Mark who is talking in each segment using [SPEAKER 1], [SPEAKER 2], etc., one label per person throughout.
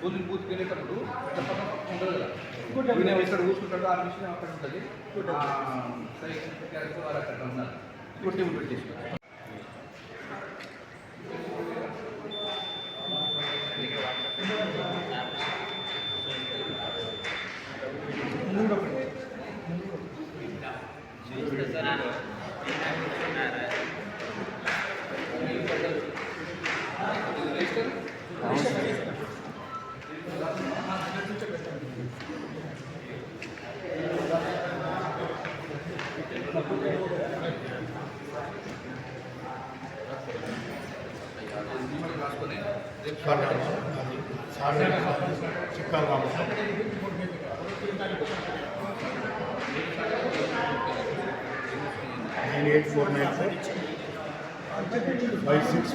[SPEAKER 1] పూజలు పూజుకెళ్ళేటప్పుడు అక్కడ పక్కన పక్కన ఉండదు కదా ఈయన ఇక్కడ
[SPEAKER 2] కూర్చుంటాడు ఆ
[SPEAKER 1] మిషన్ అక్కడ
[SPEAKER 3] ఉంటుంది క్యారెక్టర్ వాళ్ళు అక్కడ ఉన్నారు ఇప్పుడు టేబుల్ పెట్టేసుకోవాలి మూడొకటి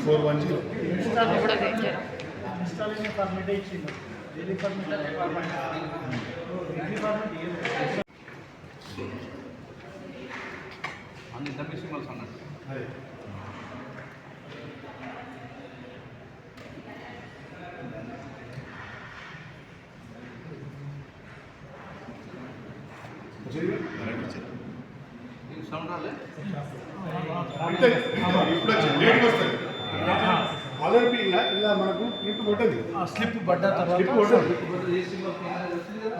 [SPEAKER 3] Four one zero
[SPEAKER 4] installation permit ఇచ్చిండు డైలీ పర్మిట్ అనే పర్మిట్ డైలీ పర్మిట్ ఇయ్యలేదు.
[SPEAKER 1] అన్ని డబ్బిసి మళ్ళీ అన్నట్టు
[SPEAKER 3] ఇప్పుడు వస్తుంది ఆల్రెడీ ఇలా ఇలా మనకు ప్రింట్ కొట్టది.
[SPEAKER 4] ఆ స్లిప్ పడ్డ
[SPEAKER 3] స్లిప్ కొట్టదు.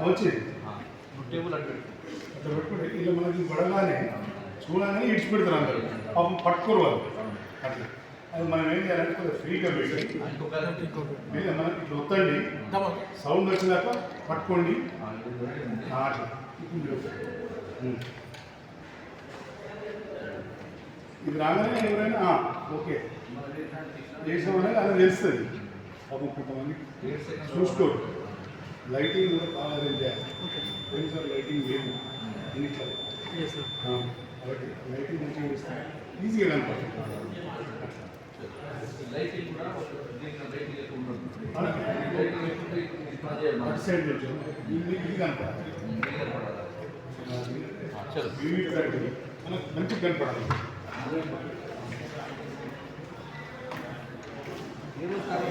[SPEAKER 1] వచ్చింది
[SPEAKER 3] పెట్టుకుంటే ఇలా మనకి పడగానే చూడగానే ఇడిచి పెడతారు అందరు. పాపం పట్టుకోరు వాళ్ళు. అట్లా. అది మనం ఏం చేయాలంటే కొంచెం ఫ్రీగా పెట్టి
[SPEAKER 1] ఇంకొక
[SPEAKER 3] మీద మనకి ఇట్లా వద్దండి. సౌండ్ వచ్చినాక పట్టుకోండి. ఇది రాగానే ఎవరైనా ఓకే. చేసామనేది అలా తెలుస్తుంది. పాపం కొంతమంది చూసుకోరు. లైటింగ్ కూడా బాగా అరేంజ్ చేయాలి. సార్ లైటింగ్ లేదు? ఇన్నిట్లో ఆ, కాబట్టి లైటింగ్ మంచిగా ఈజీగా కనపడుతుంది
[SPEAKER 1] లైటింగ్ కూడా దీంట్లో లైటింగ్ ఎక్కువ ఉంటుంది లైటింగ్ లేకుంటే ఇది పని
[SPEAKER 3] అటు సైడ్ ఇది కనపడాలి కనపడాలి
[SPEAKER 1] ఏదో సార్